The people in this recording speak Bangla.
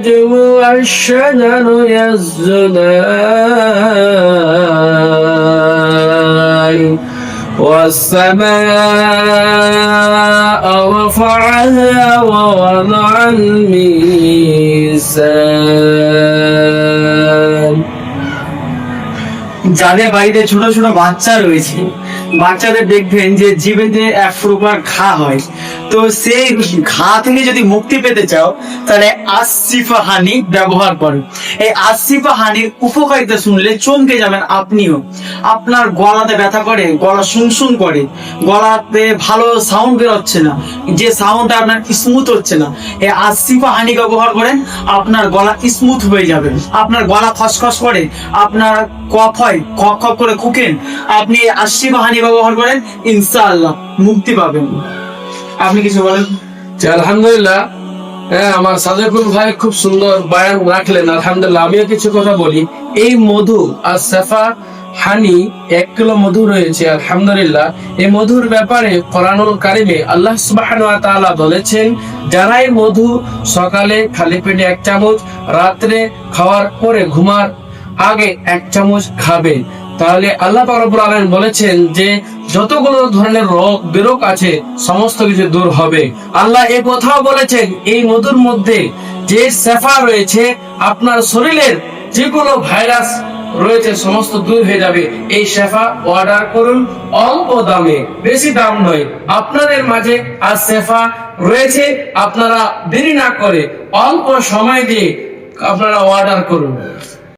والشجر يسجدان والسماء رفعها ووضع الميزان যাদের বাড়িতে ছোট ছোট বাচ্চা রয়েছে বাচ্চাদের দেখবেন যে জিভেতে এক প্রকার ঘা হয় তো সেই ঘা থেকে যদি মুক্তি পেতে চাও, তাহলে আসিফা হানি ব্যবহার করো। এই আসিফা হানির উপকারিতা শুনলে চমকে যাবেন আপনিও। আপনার গলাতে ব্যথা করে, গলা শুনশুন করে। গলাতে ভালো সাউন্ড বেরোচ্ছে না। যে সাউন্ডটা আপনার স্মুথ হচ্ছে না। এই আসিফা হানি ব্যবহার করেন, আপনার গলা স্মুথ হয়ে যাবে। আপনার গলা খসখস করে, আপনার কফ হয় খপ খপ করে খুকেন। আপনি আসিফা হানি ব্যবহার করেন, ইনশাআল্লাহ মুক্তি পাবেন। আপনি কিছু বলেন? আলহামদুলিল্লাহ হ্যাঁ আমার সাজেকুল ভাই খুব সুন্দর বয়ান রাখলেন আলহামদুলিল্লাহ, আমিও কিছু কথা বলি। এই মধু আর সাফা হানি এক কিলো মধু রয়েছে, আলহামদুলিল্লাহ। এই মধুর ব্যাপারে কোরআনুল কারিমে আল্লাহ তাআলা বলেছেন যারা এই মধু সকালে খালি পেটে এক চামচ, রাত্রে খাওয়ার পরে ঘুমার আগে এক চামচ খাবে। তাহলে আল্লাহ রব্বুল আলামিন বলেছেন যে যতগুলো ধরনের রোগ বিরোগ আছে, সমস্ত কিছু দূর হবে। আল্লাহ এ কথাও বলেছেন, এই মধুর মধ্যে যে সেফা রয়েছে, আপনার শরীরের যেগুলো ভাইরাস রয়েছে, সমস্ত দূর হয়ে যাবে। এই শেফা অর্ডার করুন, অল্প দামে, বেশি দাম নয়। আপনাদের মাঝে আর শেফা রয়েছে, আপনারা দেরি না করে অল্প সময় দিয়ে আপনারা অর্ডার করুন।